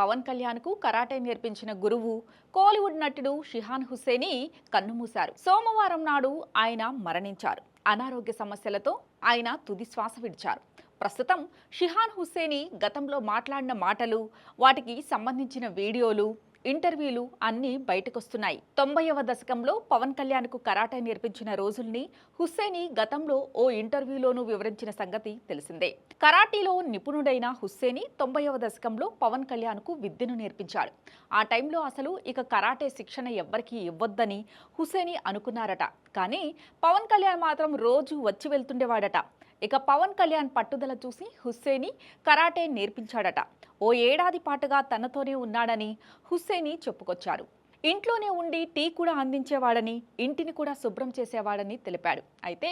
పవన్ కళ్యాణ్కు కరాటే నేర్పించిన గురువు కోలీవుడ్ నటుడు షిహాన్ హుస్సేని కన్నుమూశారు. సోమవారం నాడు ఆయన మరణించారు. అనారోగ్య సమస్యలతో ఆయన తుది శ్వాస విడిచారు. ప్రస్తుతం షిహాన్ హుస్సేని గతంలో మాట్లాడిన మాటలు వాటికి సంబంధించిన వీడియోలు ఇంటర్వ్యూలు అన్నీ బయటకొస్తున్నాయి. తొంభైవ దశకంలో పవన్ కళ్యాణ్కు కరాటే నేర్పించిన రోజుల్ని హుస్సేని గతంలో ఓ ఇంటర్వ్యూలోనూ వివరించిన సంగతి తెలిసిందే. కరాటీలో నిపుణుడైన హుస్సేని తొంభైవ దశకంలో పవన్ కళ్యాణ్కు విద్యను నేర్పించాడు. ఆ టైంలో అసలు ఇక కరాటే శిక్షణ ఎవ్వరికీ ఇవ్వొద్దని హుస్సేని అనుకున్నారట. కానీ పవన్ కళ్యాణ్ మాత్రం రోజు వచ్చి వెళ్తుండేవాడట. ఇక పవన్ కళ్యాణ్ పట్టుదల చూసి హుస్సేని కరాటే నేర్పించాడట. ఓ ఏడాది పాటుగా తనతోనే ఉన్నాడని హుస్సేని చెప్పుకొచ్చారు. ఇంట్లోనే ఉండి టీ కూడా అందించేవాడని ఇంటిని కూడా శుభ్రం చేసేవాడని తెలిపాడు. అయితే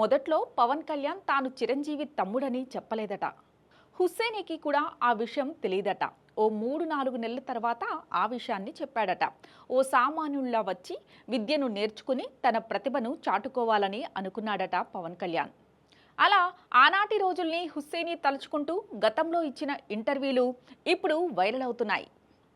మొదట్లో పవన్ కళ్యాణ్ తాను చిరంజీవి తమ్ముడని చెప్పలేదట. హుస్సేనికి కూడా ఆ విషయం తెలియదట. ఓ మూడు నాలుగు నెలల తర్వాత ఆ విషయాన్ని చెప్పాడట. ఓ సామాన్యుల్లా వచ్చి విద్యను నేర్చుకుని తన ప్రతిభను చాటుకోవాలని అనుకున్నాడట పవన్ కళ్యాణ్. అలా ఆనాటి రోజుల్ని హుస్సేని తలుచుకుంటూ గతంలో ఇచ్చిన ఇంటర్వ్యూలు ఇప్పుడు వైరల్ అవుతున్నాయి.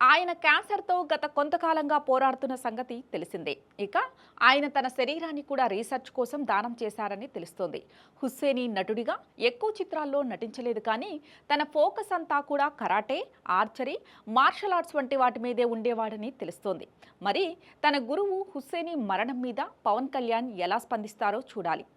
ఆయన క్యాన్సర్తో గత కొంతకాలంగా పోరాడుతున్న సంగతి తెలిసిందే. ఇక ఆయన తన శరీరాన్ని కూడా రీసెర్చ్ కోసం దానం చేశారని తెలుస్తోంది. హుస్సేని నటుడిగా ఎక్కువ చిత్రాల్లో నటించలేదు కానీ తన ఫోకస్ అంతా కూడా కరాటే ఆర్చరీ మార్షల్ ఆర్ట్స్ వంటి వాటి మీదే ఉండేవాడని తెలుస్తోంది. మరి తన గురువు హుస్సేని మరణం మీద పవన్ కళ్యాణ్ ఎలా స్పందిస్తారో చూడాలి.